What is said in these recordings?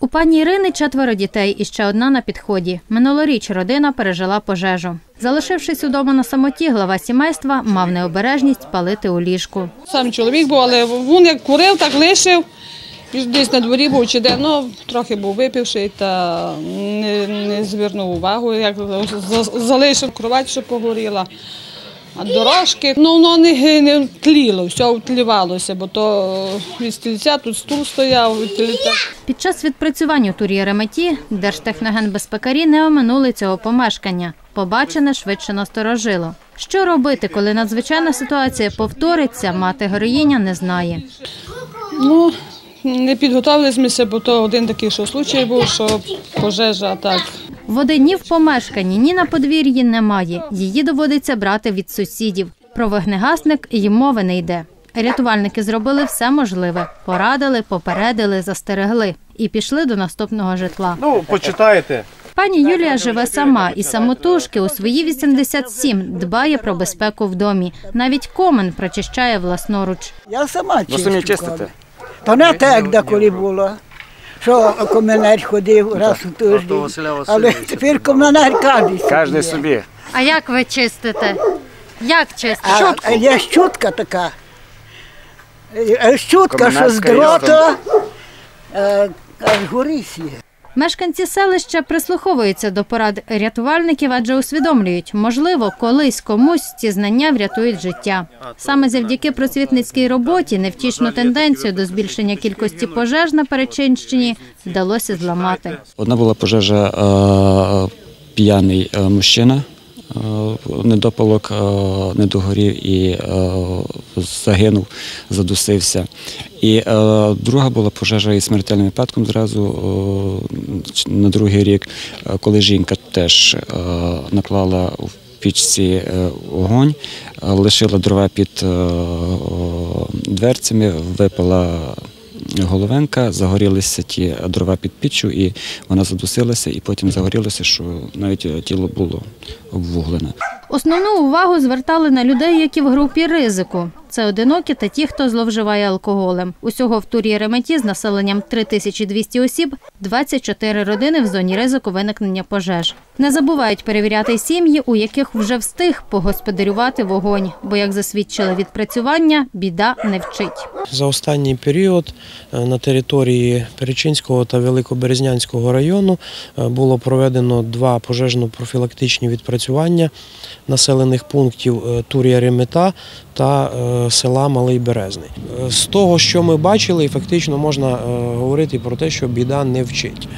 У пані Ірини четверо дітей і ще одна на підході. Минулоріч родина пережила пожежу. Залишившись удома на самоті, глава сімейства мав необережність палити у ліжку. Сам чоловік був, але він як курив, так лишив. Десь на дворі був чи де, ну трохи був випивший та не, не звернув увагу, як за- залишив кровать, що погоріла. А дорожки, ну воно не, не тліло, все втлівалося, бо то від стільця тут стул стояв. Під час відпрацювань у турі Ереметі держтехногенбезпекарі не оминули цього помешкання. Побачене швидше насторожило. Що робити, коли надзвичайна ситуація повториться, мати героїня не знає. Ну, не підготовилися, бо то один такий, що случай був, що пожежа так. Води ні в помешканні, ні на подвір'ї немає. Її доводиться брати від сусідів. Про вогнегасник і мови не йде. Рятувальники зробили все можливе: порадили, попередили, застерегли і пішли до наступного житла. Ну, почитаєте. Пані Юлія живе сама і самотужки у свої 87 дбає про безпеку в домі. Навіть комен прочищає власноруч. Я сама чистю. Ви самі чистите? коли. То не так, де коли було. Що комунар ходив раз у тиждень. Але тепер комунар каже. собі. Кожен собі. А як ви чистите? Як чистите? А, а є щутка така. Е, Щутка, що з дрота, а з є. Мешканці селища прислуховуються до порад рятувальників, адже усвідомлюють, можливо, колись комусь ці знання врятують життя. Саме завдяки просвітницькій роботі невтішну тенденцію до збільшення кількості пожеж на Перечинщині вдалося зламати. Одна була пожежа е, п'яний е, мужчина. Е, Недопалок е, не догорів і е, загинув, задусився. І друга була пожежа із смертельним випадком зразу на другий рік, коли жінка теж наклала в пічці вогонь, е, лишила дрова під дверцями, випала головенка, загорілися ті дрова під піччю, і вона задусилася, і потім загорілося, що навіть е, тіло було обвуглене. Основну увагу звертали на людей, які в групі ризику. Це одинокі та ті, хто зловживає алкоголем. Усього в турі Реметі з населенням 3200 осіб, 24 родини в зоні ризику виникнення пожеж. Не забувають перевіряти сім'ї, у яких вже встиг погосподарювати вогонь, бо, як засвідчили відпрацювання, біда не вчить. За останній період е, на території Перечинського та Великоберезнянського району е, було проведено два пожежно-профілактичні відпрацювання населених пунктів е, Турія Ремета та села Малий Березний. Е, З того, що ми бачили, фактично можна е, говорити про те, що біда не вчить.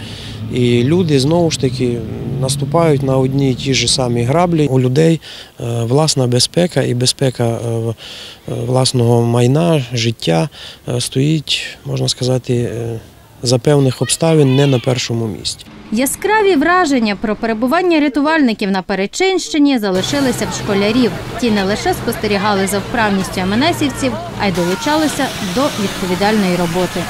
І люди знову ж таки наступають на одні й ті ж самі граблі. У людей е, власна безпека і безпека власного майна, життя стоїть, можна сказати, за певних обставин не на першому місці. Яскраві враження про перебування рятувальників на Перечинщині залишилися в школярів. Ті не лише спостерігали за вправністю МНСівців, а й долучалися до відповідальної роботи.